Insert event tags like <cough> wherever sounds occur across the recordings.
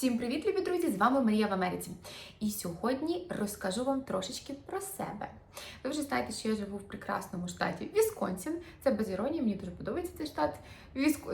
Всім привіт, любі друзі! З вами Марія в Америці. І сьогодні розкажу вам трошечки про себе. Ви вже знаєте, що я живу в прекрасному штаті Вісконсін. Це без іронії, мені дуже подобається цей штат,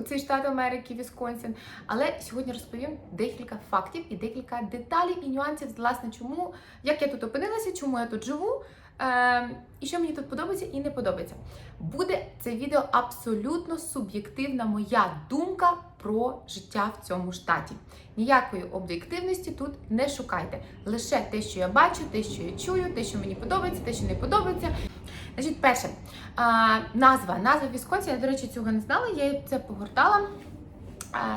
цей штат Америки, Вісконсін. Але сьогодні розповім декілька фактів і декілька деталей і нюансів, власне, чому, як я тут опинилася, чому я тут живу. Е, і що мені тут подобається і не подобається. Буде це відео абсолютно суб'єктивна моя думка про життя в цьому штаті. Ніякої об'єктивності тут не шукайте. Лише те, що я бачу, те, що я чую, те, що мені подобається, те, що не подобається. Значить, перше, назва. Назва Вісконсін, я, до речі, цього не знала, я це погортала.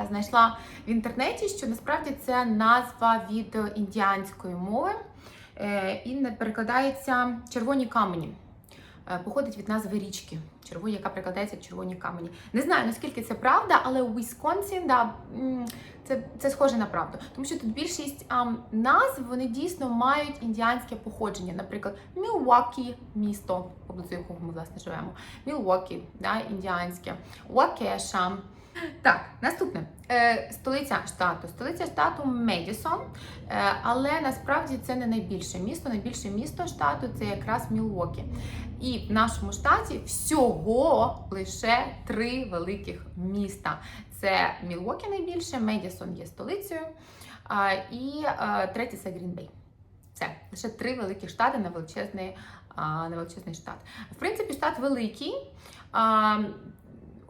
Знайшла в інтернеті, що насправді це назва від індіанської мови і не перекладається червоні камені. Е, Походить від назви річки, червоні, яка перекладається як червоні камені. Не знаю наскільки це правда, але у Вісконсін, да, це, це схоже на правду. Тому що тут більшість ам, назв вони дійсно мають індіанське походження. Наприклад, Мілуокі, місто, поблизу якого ми власне живемо. Мілуокі, да, індіанське, Уакеша. Так, наступне. Е, столиця штату. Столиця штату Медісон, е, але насправді це не найбільше місто. Найбільше місто штату це якраз Мілуокі. І в нашому штаті всього лише три великих міста. Це Мілуокі найбільше, Медісон є столицею, і третє це Грінбей. Це лише три великі штати на величезний, на величезний штат. В принципі, штат великий.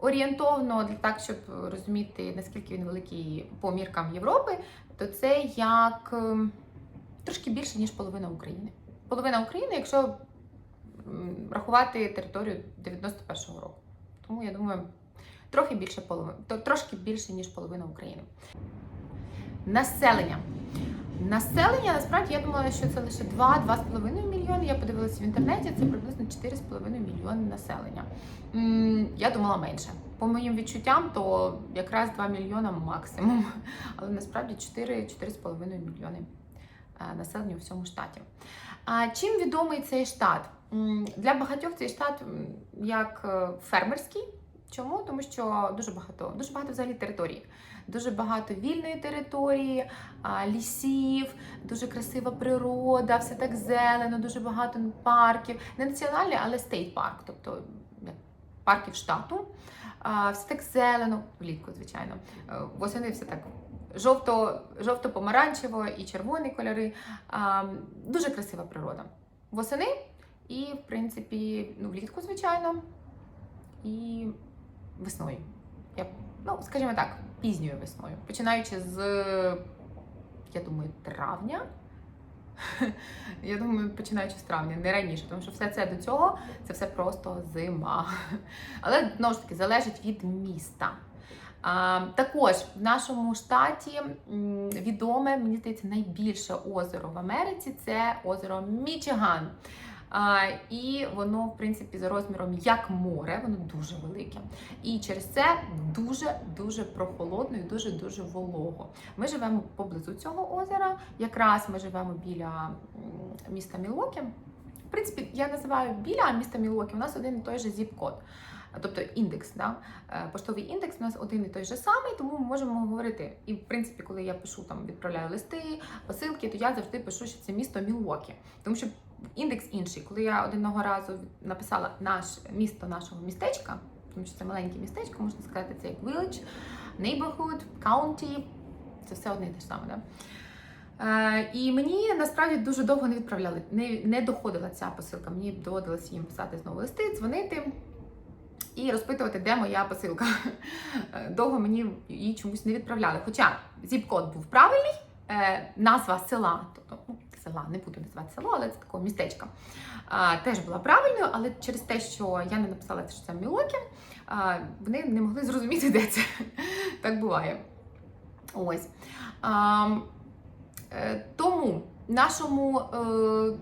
Орієнтовно так, щоб розуміти, наскільки він великий по міркам Європи, то це як ем, трошки більше, ніж половина України. Половина України, якщо рахувати територію 91-го року. Тому я думаю, трохи більше половини, трошки більше, ніж половина України. Населення. Населення, насправді, я думала, що це лише 2-2,5 мільйони. Я подивилася в інтернеті, це приблизно 4,5 мільйони населення. Я думала менше. По моїм відчуттям, то якраз 2 мільйона максимум. <laughs> Але насправді 4-4,5 мільйони е, населення у всьому штаті. Чим відомий цей штат? Для багатьох цей штат як е, фермерський. Чому? Тому що дуже багато, дуже багато взагалі територій. Дуже багато вільної території, лісів, дуже красива природа, все так зелено, дуже багато парків. Не національний, але стейт парк, тобто парків штату. Все так зелено, влітку, звичайно. Е, Восени все так жовто, жовто-помаранчево і червоні кольори. Дуже красива природа. Восени і, в принципі, ну, влітку, звичайно, і весною. Я, ну, скажімо так, пізньою весною. Починаючи з, я думаю, травня. <laughs> Я думаю, починаючи з травня, не раніше, тому що все це до цього це все просто зима. <laughs> Але знову ж таки залежить від міста. А, також в нашому штаті відоме, мені здається, найбільше озеро в Америці це озеро Мічиган. І воно, в принципі, за розміром як море, воно дуже велике. І через це дуже-дуже прохолодно і дуже-дуже волого. Ми живемо поблизу цього озера. Якраз ми живемо біля міста Мілокі. В принципі, я називаю біля міста Мілокі, у нас один і той же зіп-код. Тобто індекс, да? Е, поштовий індекс у нас один і той же самий, тому ми можемо говорити. І в принципі, коли я пишу там, відправляю листи, посилки, то я завжди пишу, що це місто Мілуокі. Тому що індекс інший. Коли я одного разу написала наш місто нашого містечка, тому що це маленьке містечко, можна сказати, це як village, neighborhood, county, це все одне і те ж саме. Да? Е, і мені насправді дуже довго не відправляли, не, не доходила ця посилка. Мені доводилося їм писати знову листи, дзвонити і розпитувати, де моя посилка. Е, Довго мені її чомусь не відправляли. Хоча зіп-код був правильний, е, назва села, тобто ну, села, не буду називати село, але це такого містечка, теж була правильною, але через те, що я не написала, що це Мілокі, вони не могли зрозуміти, де це. <laughs> Так буває. Ось. Е, тому в нашому е,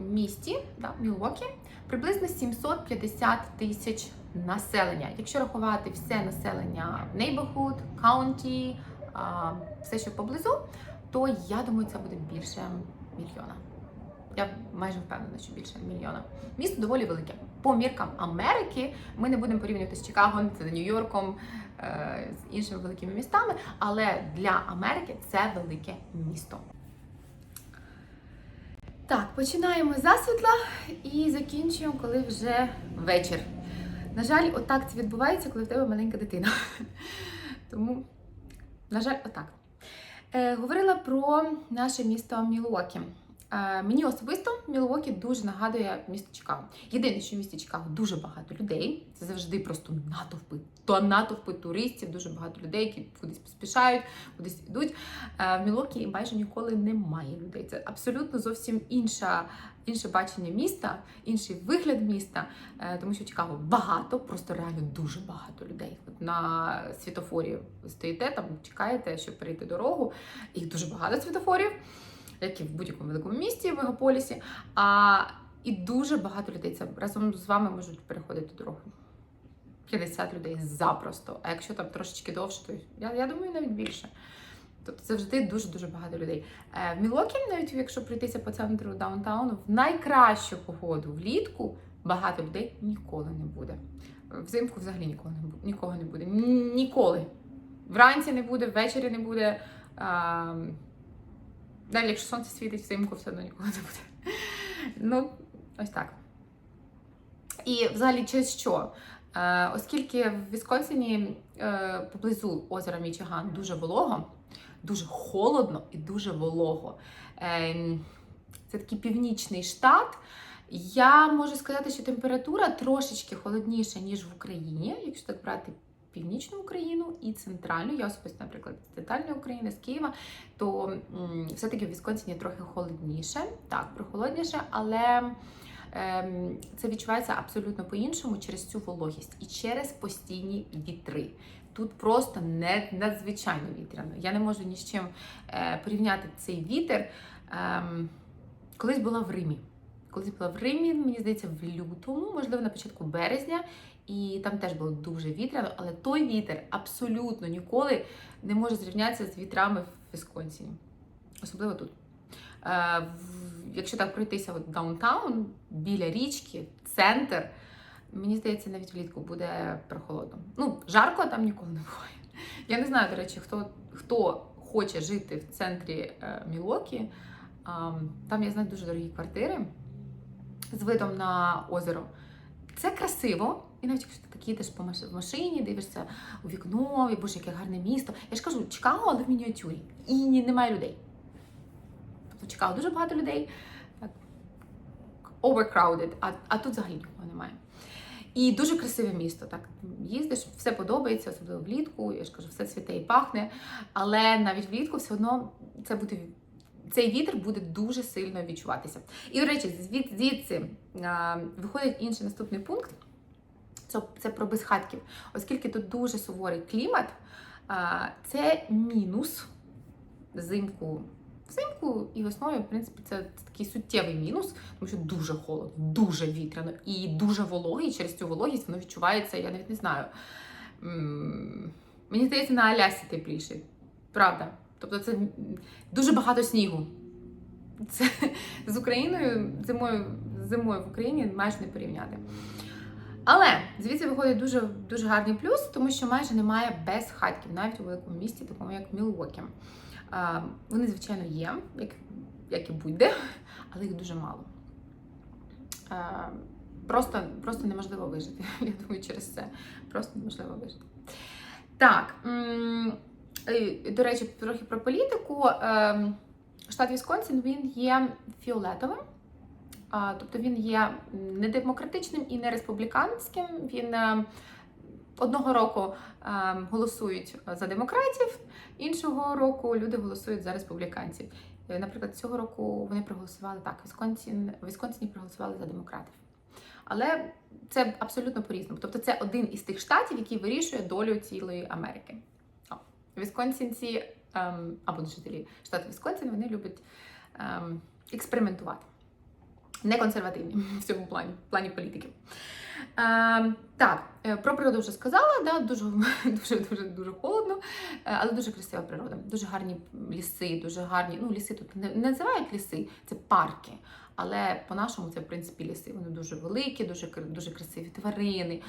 місті, да, Мілуокі, приблизно 750 тисяч населення. Якщо рахувати все населення neighborhood, county, все, що поблизу, то я думаю, це буде більше мільйона. Я майже впевнена, що більше мільйона. Місто доволі велике. По міркам Америки ми не будемо порівнювати з Чикаго, з Нью-Йорком, е, з іншими великими містами, але для Америки це велике місто. Так, починаємо з засвітла і закінчуємо, коли вже вечір. На жаль, отак це відбувається, коли в тебе маленька дитина. <laughs> Тому, на жаль, отак. Е, говорила про наше місто Мілуокі. Е, мені особисто Мілуокі дуже нагадує місто Чикаго. Єдине, що в місті Чикаго дуже багато людей. Це завжди просто натовпи. То натовпи туристів, дуже багато людей, які кудись поспішають, кудись йдуть. Е, в Мілуокі майже ніколи немає людей. Це абсолютно зовсім інша. Інше бачення міста, інший вигляд міста, е, тому що Чикаго багато, просто реально дуже багато людей. На світофорі стоїте там, чекаєте, щоб перейти дорогу. Їх дуже багато світофорів, як і в будь-якому великому місті, в мегаполісі. А і дуже багато людей. Це разом з вами можуть переходити дорогу. 50 людей запросто. А якщо там трошечки довше, то я, я думаю, навіть більше. Тобто завжди дуже-дуже багато людей. Е, В Мілокі, навіть якщо пройтися по центру даунтауну, в найкращу погоду влітку багато людей ніколи не буде. Взимку взагалі ніколи не буде, нікого не буде. Ні- Ніколи. Вранці не буде, ввечері не буде. А, Далі, якщо сонце світить взимку, все одно нікого не буде. Ну, ось так. І взагалі через що? Е, оскільки в Вісконсині е, поблизу озера Мічиган дуже волого, дуже холодно і дуже волого. Е, це такий північний штат. Я можу сказати, що температура трошечки холодніша, ніж в Україні, якщо так брати північну Україну і центральну. Я особисто, наприклад, з центральної України, з Києва, то все-таки в Вісконсині трохи холодніше, так, прохолодніше, але ем, це відчувається абсолютно по-іншому через цю вологість і через постійні вітри. Тут просто не надзвичайно вітряно. Я не можу ні з чим е, порівняти цей вітер. Ем, колись була в Римі. Колись була в Римі, мені здається, в лютому, можливо, на початку березня, і там теж було дуже вітряно, але той вітер абсолютно ніколи не може зрівнятися з вітрами в Вісконсіні. Особливо тут. Е, якщо так пройтися от даунтаун, біля річки, центр, мені здається, навіть влітку буде прохолодно. Ну, жарко там ніколи не буває. Я не знаю, до речі, хто, хто хоче жити в центрі е, Мілокі. Ам, Там я знаю дуже дорогі квартири з видом на озеро. Це красиво. І навіть якщо ти так їдеш по машині, дивишся у вікно, і боже, яке гарне місто. Я ж кажу, Чикаго, але в мініатюрі. І немає людей. Тобто Чикаго дуже багато людей, overcrowded, а, а тут взагалі нікого немає. І дуже красиве місто. Так їздиш, все подобається, особливо влітку. Я ж кажу, все цвіте і пахне. Але навіть влітку все одно це буде цей вітер буде дуже сильно відчуватися. І, до речі, звідси виходить інший наступний пункт. Це, про безхатків. Оскільки тут дуже суворий клімат, це мінус взимку. Взимку і весною, в принципі, це такий суттєвий мінус, тому що дуже холодно, дуже вітряно і дуже вологий. Через цю вологість воно відчувається, я навіть не знаю. м, Мені здається, на Алясі тепліше. Правда. Тобто це дуже багато снігу. Це з Україною зимою, зимою в Україні майже не порівняти. Але звідси виходить дуже, дуже гарний плюс, тому що майже немає безхатків, навіть у великому місті, такому як Мілуокі. Вони, звичайно, є, як, як і будь-де, але їх дуже мало. А, Просто, просто неможливо вижити. <laughs> Я думаю, через це просто неможливо вижити. Так, до речі, трохи про політику. Ем, Штат Вісконсін він є фіолетовим. Тобто він є не демократичним і не республіканським. Він е, одного року е, голосують за демократів, іншого року люди голосують за республіканців. Е, Наприклад, цього року вони проголосували так. Вісконсін, Вісконсіні проголосували за демократів. Але це абсолютно по-різному. Тобто, це один із тих штатів, який вирішує долю цілої Америки. Вісконсінці ем, або жителі штату Вісконсін, вони люблять ем, експериментувати не консервативні <laughs> в цьому плані, в плані політики. Е, так, про природу вже сказала, да, дуже, <laughs> дуже, дуже, дуже холодно, е, але дуже красива природа. Дуже гарні ліси, дуже гарні. Ну, ліси тут не називають ліси, це парки. Але по-нашому це в принципі ліси. Вони дуже великі, дуже дуже красиві тварини.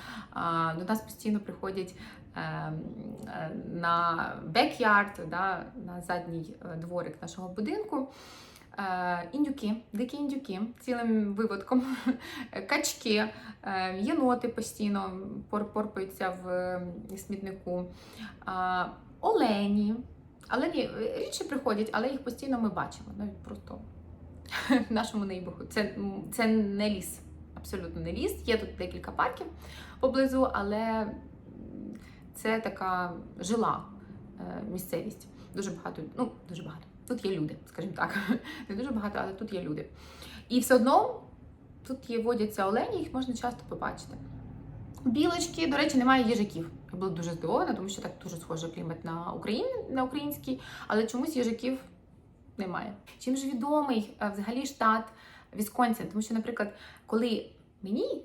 До нас постійно приходять е, е, на бекярд, да, на задній е, дворик нашого будинку. Індюки, дикі індюки цілим виводком, <laughs> качки, єноти постійно пор- порпаються в смітнику, олені. Олені рідше приходять, але їх постійно ми бачимо. Навіть просто в <laughs> нашому нейбуху. Це, це не ліс, абсолютно не ліс. Є тут декілька парків поблизу, але це така жила е, місцевість. Дуже багато, ну, дуже багато. Тут є люди, скажімо так. <laughs> Не дуже багато, але тут є люди. І все одно тут є водяться олені, їх можна часто побачити. Білочки, до речі, немає їжаків. Я була дуже здивована, тому що так дуже схожий клімат на, Україн, на український, але чомусь їжаків немає. Чим ж відомий е, взагалі штат Вісконсін? Тому що, наприклад, коли мені,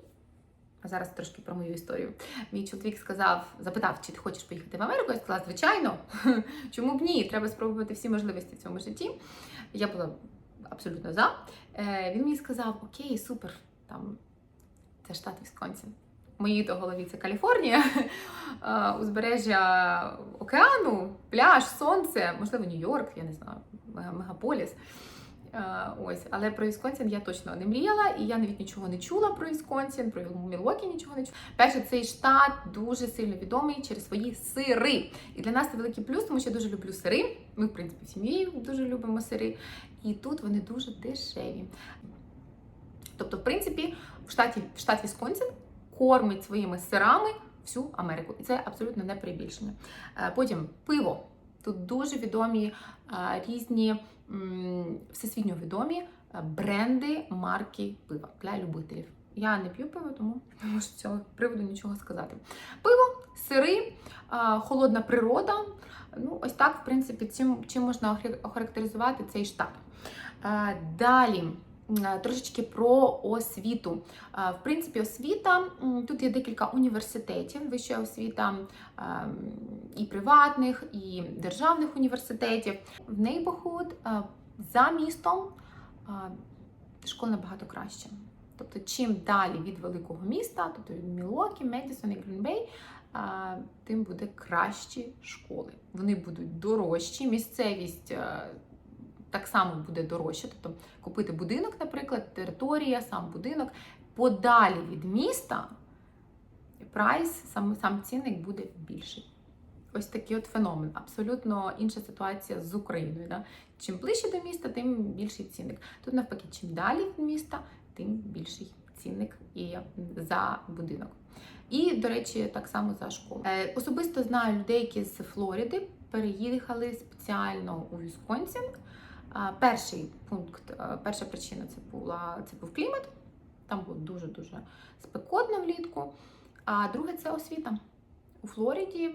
а зараз трошки про мою історію, мій чоловік сказав, запитав, чи ти хочеш поїхати в Америку, я сказала, звичайно, <laughs> чому б ні? Треба спробувати всі можливості в цьому житті. Я була абсолютно за. Е, Він мені сказав: Окей, супер, там це штат Вісконсін. Моїй то голові це Каліфорнія, <laughs> е, узбережжя океану, пляж, сонце, можливо, Нью-Йорк, я не знаю, мегаполіс. Е, Ось, але про Вісконсін я точно не мріяла, і я навіть нічого не чула про Вісконсін, про Мілвокі нічого не чула. Перше, цей штат дуже сильно відомий через свої сири. І для нас це великий плюс, тому що я дуже люблю сири. Ми, в принципі, сім'ї дуже любимо сири. І тут вони дуже дешеві. Тобто, в принципі, в штаті в штат Вісконсін кормить своїми сирами всю Америку. І це абсолютно не перебільшення. Е, Потім пиво. Тут дуже відомі е, різні всесвітньо відомі е, бренди марки пива для любителів. Я не п'ю пиво, тому не можу з цього приводу нічого сказати. Пиво, сири, е, холодна природа. Ну, ось так, в принципі, чим, чим можна охарактеризувати цей штат. Е, Далі. М, Трошечки про освіту. Е, В принципі, освіта тут є декілька університетів, вища освіта ем, і приватних, і державних університетів. В Нейбохуд за містом е, школа набагато краще. Тобто, чим далі від великого міста, тобто від Мілокі, Медісон і Грінбей, е, тим буде кращі школи. Вони будуть дорожчі, місцевість е, так само буде дорожча. Тобто купити будинок, наприклад, територія, сам будинок подалі від міста, прайс, сам, сам цінник буде більший. Ось такий от феномен. Абсолютно інша ситуація з Україною. Да? Чим ближче до міста, тим більший цінник. Тут навпаки, чим далі від міста, тим більший цінник і за будинок. І, до речі, так само за школу. Е, особисто знаю людей, які з Флориди переїхали спеціально у Вісконсін. Перший пункт, е, перша причина це була це був клімат. Там було дуже дуже спекотно влітку. А друге це освіта. У Флориді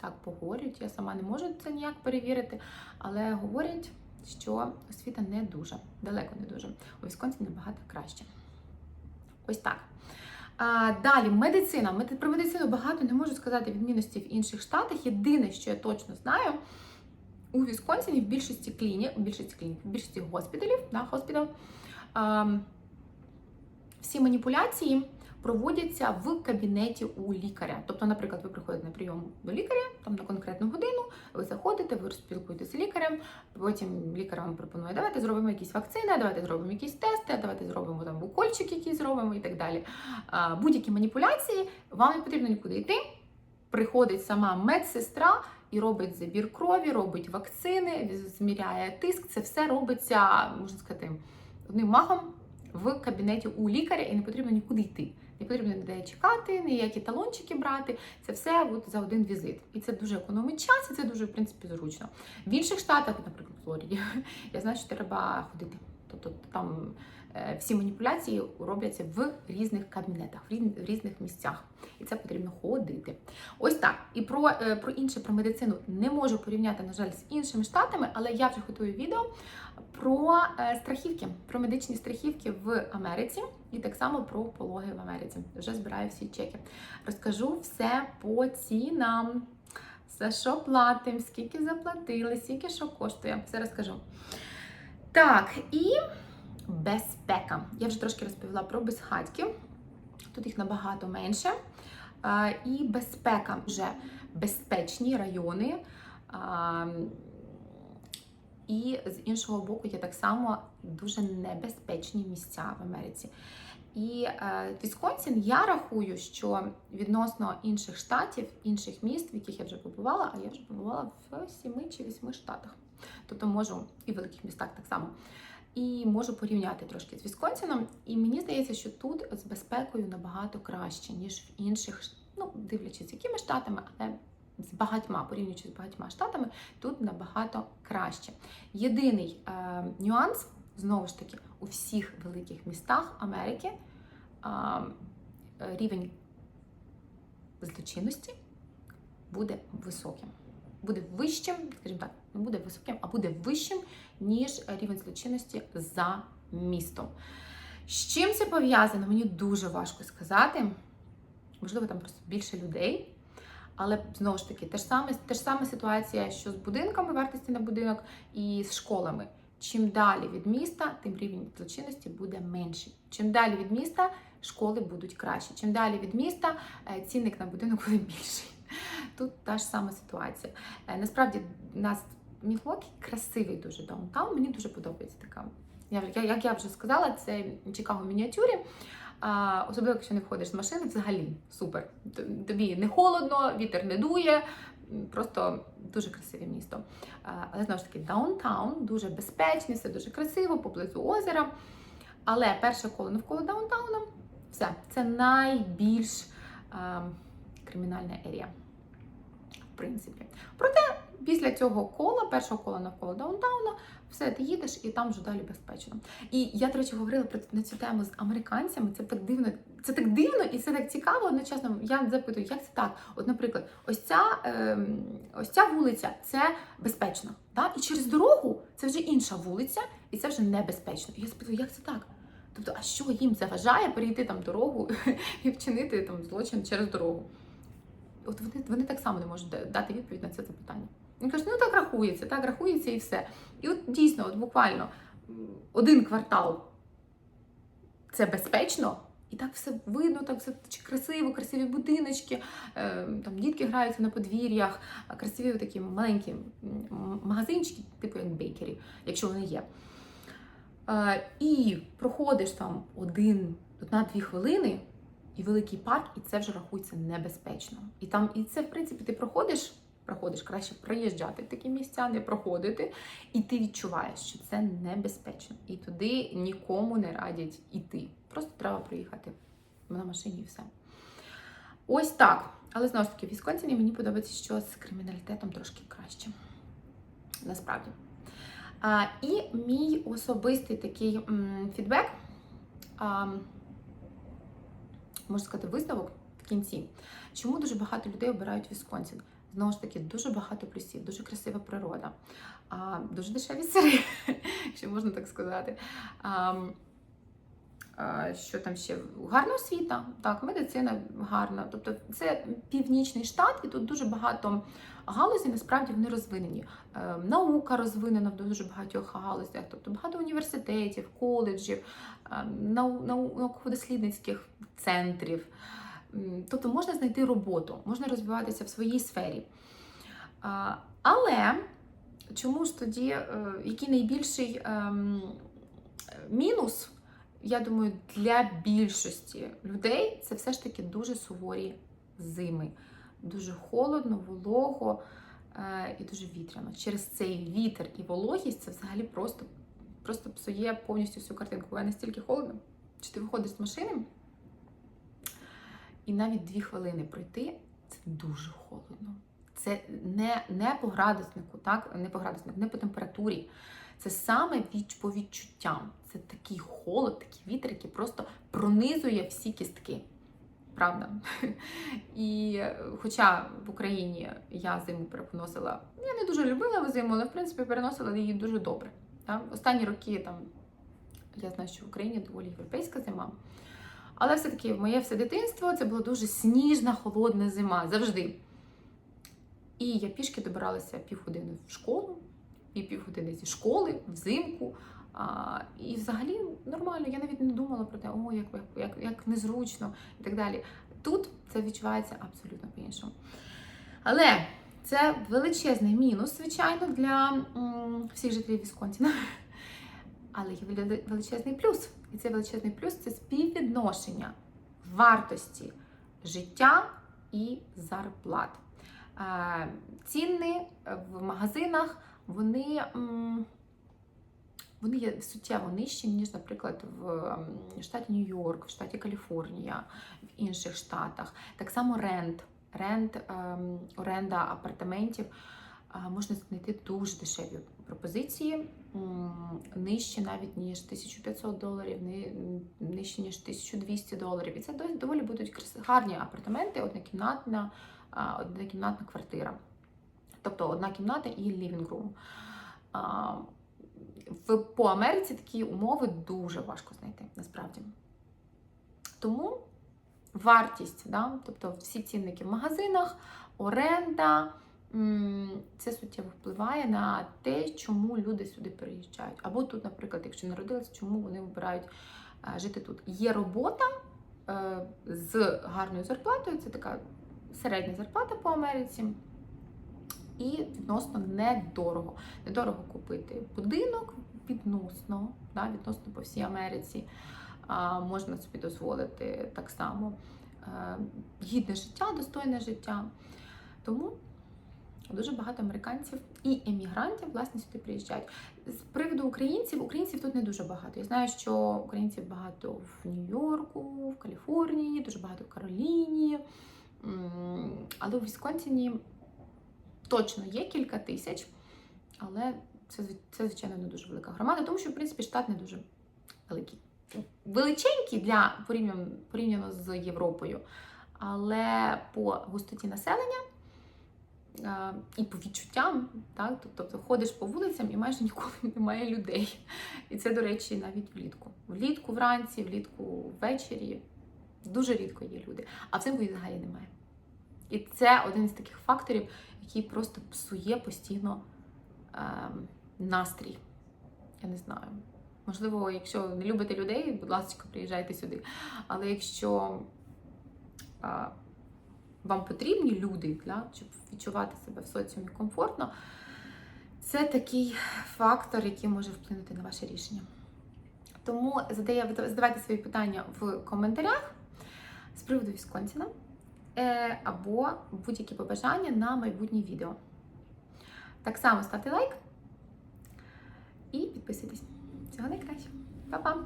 так поговорять. Я сама не можу це ніяк перевірити, але говорять, що освіта не дуже, далеко не дуже. У Вісконсі набагато краще. Ось так. А, далі, медицина. Про медицину багато не можу сказати відмінності в інших штатах. Єдине, що я точно знаю, у Вісконсині в більшості клінік, в більшості клінік, в більшості госпіталів, да, хоспітал, ем, всі маніпуляції проводяться в кабінеті у лікаря. Тобто, наприклад, ви приходите на прийом до лікаря там на конкретну годину, ви заходите, ви спілкуєтеся з лікарем, потім лікар вам пропонує, давайте зробимо якісь вакцини, давайте зробимо якісь тести, давайте зробимо там укольчик, який зробимо і так далі. А, Будь-які маніпуляції, вам не потрібно нікуди йти. Приходить сама медсестра і робить забір крові, робить вакцини, зміряє тиск. Це все робиться, можна сказати, одним махом в кабінеті у лікаря, і не потрібно нікуди йти. Не потрібно ніде чекати, ніякі талончики брати. Це все от за один візит. І це дуже економить час, і це дуже, в принципі, зручно. В інших штатах, наприклад, в Флориді, <laughs> я знаю, що треба ходити. Тобто там всі маніпуляції робляться в різних кабінетах, в різних місцях. І це потрібно ходити. Ось так. І про, е, про інше, про медицину не можу порівняти, на жаль, з іншими штатами, але я вже готую відео про е, страхівки, про медичні страхівки в Америці. і так само про пологи в Америці. Вже збираю всі чеки. Розкажу все по цінам. За що платимо, скільки заплатили, скільки що коштує. Все розкажу. Так, і безпека. Я вже трошки розповіла про безхатьків. Тут їх набагато менше. І безпека вже безпечні райони. І з іншого боку, є так само дуже небезпечні місця в Америці. І е, Вісконсін я рахую, що відносно інших штатів, інших міст, в яких я вже побувала, а я вже побувала в сіми чи вісьми штатах. Тобто можу і в великих містах так само. І можу порівняти трошки з Вісконсіном. І мені здається, що тут з безпекою набагато краще, ніж в інших, ну, дивлячись, якими штатами, але з багатьма, порівнюючи з багатьма штатами, тут набагато краще. Єдиний е, нюанс, знову ж таки, у всіх великих містах Америки е, рівень злочинності буде високим. Буде вищим, скажімо так, не буде високим, а буде вищим, ніж рівень злочинності за містом. З чим це пов'язано, мені дуже важко сказати. Можливо, там просто більше людей. Але знову ж таки, те ж саме, те ж саме ситуація, що з будинками, вартості на будинок і з школами. Чим далі від міста, тим рівень злочинності буде менший. Чим далі від міста, школи будуть кращі. Чим далі від міста, е, цінник на будинок буде більший. Тут та ж сама ситуація. Е, Насправді, нас Мілвокі красивий дуже даунтаун. Мені дуже подобається така. Я, як я вже сказала, це Чикаго в мініатюрі. А, особливо, якщо не входиш з машини, взагалі супер. Тобі не холодно, вітер не дує. Просто дуже красиве місто. А, але знову ж таки, даунтаун дуже безпечний, все дуже красиво, поблизу озера. Але перше коло навколо даунтауна все, це найбільш а, кримінальна ерія. В принципі. Проте після цього кола, першого кола навколо даунтауна, все, ти їдеш і там вже далі безпечно. І я, до речі, говорила про на цю тему з американцями. Це так дивно, це так дивно і це так цікаво. Одночасно я запитую, як це так? От, наприклад, ось ця, ем, ось ця вулиця це безпечно. Да? І через дорогу це вже інша вулиця, і це вже небезпечно. І я запитую, як це так? Тобто, а що їм заважає перейти там дорогу <laughs> і вчинити там злочин через дорогу? От вони, вони так само не можуть дати відповідь на це запитання. Він каже, ну так рахується, так рахується і все. І от дійсно, от буквально один квартал це безпечно, і так все видно, так все красиво, красиві будиночки, е, там дітки граються на подвір'ях, красиві такі маленькі магазинчики, типу як бейкері, якщо вони є. Е, І проходиш там один, одна-дві хвилини, і великий парк, і це вже рахується небезпечно. І там, і це, в принципі, ти проходиш, проходиш краще проїжджати в такі місця, не проходити, і ти відчуваєш, що це небезпечно. І туди нікому не радять іти. Просто треба проїхати на машині і все. Ось так. Але знову ж таки, в Вісконсині мені подобається, що з криміналітетом трошки краще. Насправді. А, і мій особистий такий м, фідбек. А, можна сказати, висновок в кінці. Чому дуже багато людей обирають Вісконсін? Знову ж таки, дуже багато плюсів, дуже красива природа, а, дуже дешеві сири, <laughs> якщо можна так сказати. А, що там ще? Гарна освіта, так, медицина гарна. Тобто це північний штат, і тут дуже багато галузей, насправді вони розвинені. Е, наука розвинена в дуже багатьох галузях, тобто багато університетів, коледжів, е, нау- нау- науково-дослідницьких центрів. Тобто можна знайти роботу, можна розвиватися в своїй сфері. Але чому ж тоді, е, який найбільший ем, мінус, я думаю, для більшості людей це все ж таки дуже суворі зими. Дуже холодно, волого е, і дуже вітряно. Через цей вітер і вологість це взагалі просто, просто псує повністю всю картинку. Буває настільки холодно, чи ти виходиш з машини, і навіть дві хвилини пройти це дуже холодно. Це не, не по градуснику, так? Не по градуснику, не по температурі. Це саме від, по відчуттям. Це такий холод, такий вітер, який просто пронизує всі кістки. Правда? <laughs> І е, хоча в Україні я зиму переносила, я не дуже любила зиму, але в принципі переносила її дуже добре. Так? Останні роки там я знаю, що в Україні доволі європейська зима. Але все-таки моє все дитинство це була дуже сніжна, холодна зима завжди. І я пішки добиралася півгодини в школу, і півгодини зі школи, взимку. А, і взагалі нормально, я навіть не думала про те, о, як, як, як, незручно і так далі. Тут це відчувається абсолютно по-іншому. Але це величезний мінус, звичайно, для м, всіх жителів Вісконсіна. Але є величезний плюс. І цей величезний плюс це співвідношення вартості життя і зарплат. Е, Ціни в магазинах вони, вони є суттєво нижчі, ніж, наприклад, в штаті Нью-Йорк, в штаті Каліфорнія, в інших штатах. Так само рент. Рент, ем, оренда апартаментів можна знайти дуже дешеві пропозиції, нижче навіть ніж 1500 доларів, ни- нижче ніж 1200 доларів. І це доволі будуть гарні апартаменти, однокімнатна, а, однокімнатна квартира. Тобто одна кімната і В, по Америці такі умови дуже важко знайти, насправді. Тому вартість, да? тобто всі цінники в магазинах, оренда, це суттєво впливає на те, чому люди сюди переїжджають. Або тут, наприклад, якщо народилися, чому вони обирають е, жити тут. Є робота е, з гарною зарплатою, це така середня зарплата по Америці. І відносно недорого. Недорого купити будинок відносно, да, відносно по всій Америці. А, можна собі дозволити так само е, гідне життя, достойне життя. Тому дуже багато американців і емігрантів власне сюди приїжджають. З приводу українців, українців тут не дуже багато. Я знаю, що українців багато в Нью-Йорку, в Каліфорнії, дуже багато в Кароліні. Але у Вісконсіні точно є кілька тисяч, але це, це звичайно, не дуже велика громада, тому що, в принципі, штат не дуже великий. Величенький для порівняно, порівняно з Європою, але по густоті населення і по відчуттям, так, тобто ходиш по вулицям і майже ніколи <laughs> немає людей. І це, до речі, навіть влітку. Влітку вранці, влітку ввечері дуже рідко є люди, а взимку їх взагалі немає. І це один з таких факторів, який просто псує постійно ем, настрій. Я не знаю. Можливо, якщо не любите людей, будь ласка, приїжджайте сюди. Але якщо а, вам потрібні люди, да, щоб відчувати себе в соціумі комфортно, це такий фактор, який може вплинути на ваше рішення. Тому задає, задавайте свої питання в коментарях з приводу Вісконсіна е, або будь-які побажання на майбутнє відео. Так само ставте лайк і підписуйтесь. Всього найкращого. Па-па!